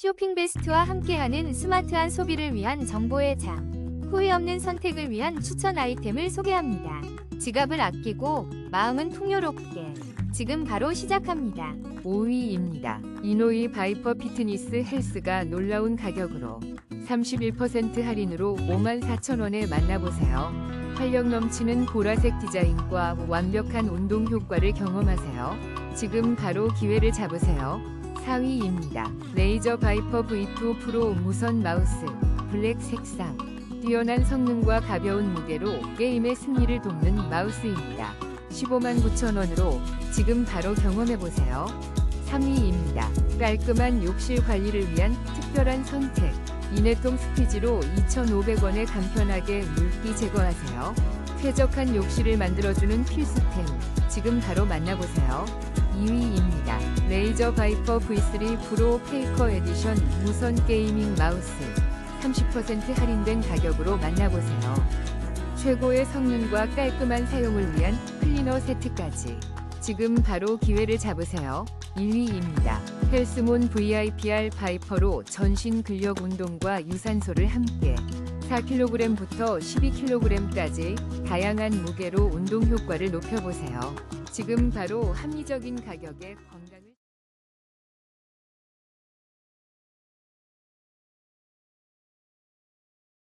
쇼핑 베스트와 함께하는 스마트한 소비를 위한 정보의 장. 후회 없는 선택을 위한 추천 아이템을 소개합니다. 지갑을 아끼고 마음은 풍요롭게. 지금 바로 시작합니다. 5위입니다. 이노이 바이퍼 피트니스 헬스가 놀라운 가격으로 31% 할인으로 54,000원에 만나보세요. 활력 넘치는 보라색 디자인과 완벽한 운동 효과를 경험하세요. 지금 바로 기회를 잡으세요. 4위입니다. 레이저 바이퍼 V2 프로 무선 마우스 블랙 색상 뛰어난 성능과 가벼운 무게로 게임의 승리를 돕는 마우스입니다. 15만 9천원으로 지금 바로 경험해보세요. 3위입니다. 깔끔한 욕실 관리를 위한 특별한 선택. 이네통 스피지로 2,500원에 간편하게 물기 제거하세요. 쾌적한 욕실을 만들어주는 필수템. 지금 바로 만나보세요. 2위입니다. 레이저 바이퍼 V3 프로 페이커 에디션 무선 게이밍 마우스. 30% 할인된 가격으로 만나보세요. 최고의 성능과 깔끔한 사용을 위한 클리너 세트까지. 지금 바로 기회를 잡으세요. 1위입니다. 헬스몬 VIPR 바이퍼로 전신 근력 운동과 유산소를 함께 4kg부터 12kg까지 다양한 무게로 운동 효과를 높여보세요. 지금 바로 합리적인 가격에 건강